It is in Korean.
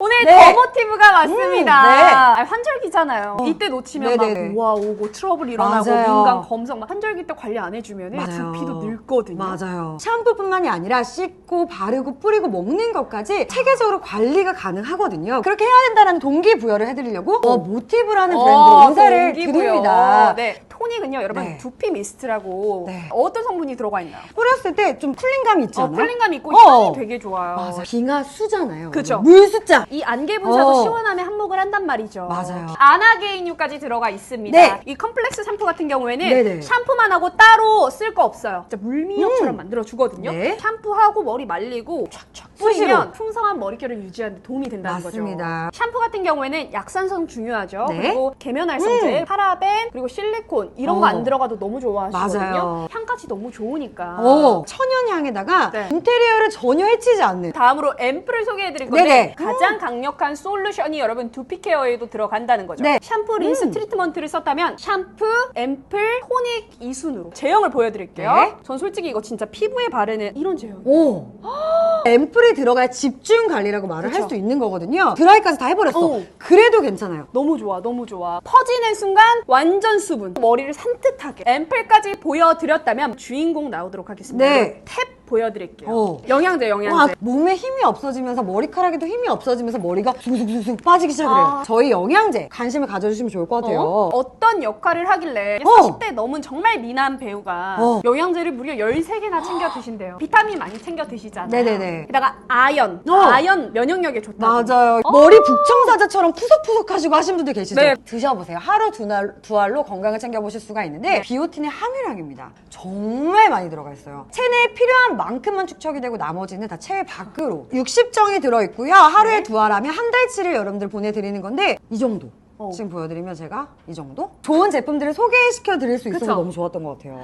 오늘 네. 더 모티브가 왔습니다. 음, 네. 아, 환절기잖아요. 어. 이때 놓치면 네네네. 막 우와 오고 트러블 일어나고 맞아요. 민감 검성 막 환절기 때 관리 안 해주면 맞아요. 두피도 늙거든요. 맞아요. 샴푸뿐만이 아니라 씻고 바르고 뿌리고 먹는 것까지 체계적으로 관리가 가능하거든요. 그렇게 해야 된다는 동기부여를 해드리려고 어, 모티브라는 브랜드로 어, 인사를 동기부여. 드립니다. 네. 토닉은요, 여러분 네. 두피 미스트라고 네. 어떤 성분이 들어가 있나요? 뿌렸을 때 좀 쿨링감이 있지 어, 않아요? 쿨링감 있고 어. 향이 되게 좋아요. 맞아. 빙하 수잖아요. 그쵸. 물 숫자. 이 안개 분사도 어. 시원함에 한몫을 한단 말이죠. 맞아요. 아나게인유까지 들어가 있습니다. 네. 이 컴플렉스 샴푸 같은 경우에는 네네. 샴푸만 하고 따로 쓸 거 없어요. 진짜 물미역처럼 만들어 주거든요. 네. 샴푸하고 머리 말리고 촥촥. 뿌리면 풍성한 머릿결을 유지하는 데 도움이 된다는 맞습니다. 거죠. 샴푸 같은 경우에는 약산성 중요하죠. 네. 그리고 계면활성제, 음. 파라벤, 그리고 실리콘 이런 거 어. 안 들어가도 너무 좋아하시거든요. 맞아요. 향까지 너무 좋으니까. 오, 천연향에다가 아. 네. 인테리어를 전혀 해치지 않는 다음으로 앰플을 소개해드릴 건데 네네. 가장 강력한 솔루션이 여러분 두피 케어에도 들어간다는 거죠. 네. 샴푸, 린스, 음. 트리트먼트를 썼다면 샴푸, 앰플, 토닉 이 순으로 제형을 보여드릴게요. 네. 전 솔직히 이거 진짜 피부에 바르는 이런 제형. 오. 앰플이 들어가야 집중 관리라고 말을 할 그쵸. 수 있는 거거든요. 드라이까지 다 해버렸어. 어. 그래도 괜찮아요. 너무 좋아, 너무 좋아. 퍼지는 순간 완전 수분. 머리를 산뜻하게. 앰플까지 보여드렸다면 주인공 나오도록 하겠습니다. 네. 탭 보여드릴게요. 어. 영양제, 와, 영양제. 몸에 힘이 없어지면서 머리카락에도 힘이 없어지면서 머리가 숭숭숭숭 빠지기 시작해요. 아. 저희 영양제 관심을 가져주시면 좋을 것 같아요. 어? 떤 역할을 하길래 어. 40대 넘은 정말 미남 배우가 어. 영양제를 무려 13개나 챙겨 드신대요. 비타민 많이 챙겨 드시잖아요. 네네네. 게다가 아연, 어. 아연 면역력에 좋다고. 맞아요. 머리 북청사자처럼 푸석푸석 하시고 하신 분들 계시죠? 네. 드셔보세요. 하루 두, 날, 두 알로 건강을 챙겨보실 수가 있는데 비오틴의 함유량입니다. 정말 많이 들어가 있어요. 체내에 필요한 만큼만 축적이 되고 나머지는 다 체외 밖으로 60정이 들어있고요. 하루에 네. 두 알하면 한 달치를 여러분들 보내드리는 건데 이 정도. 어. 지금 보여드리면 제가 이 정도? 좋은 제품들을 소개시켜 드릴 수 있어서 그쵸? 너무 좋았던 것 같아요.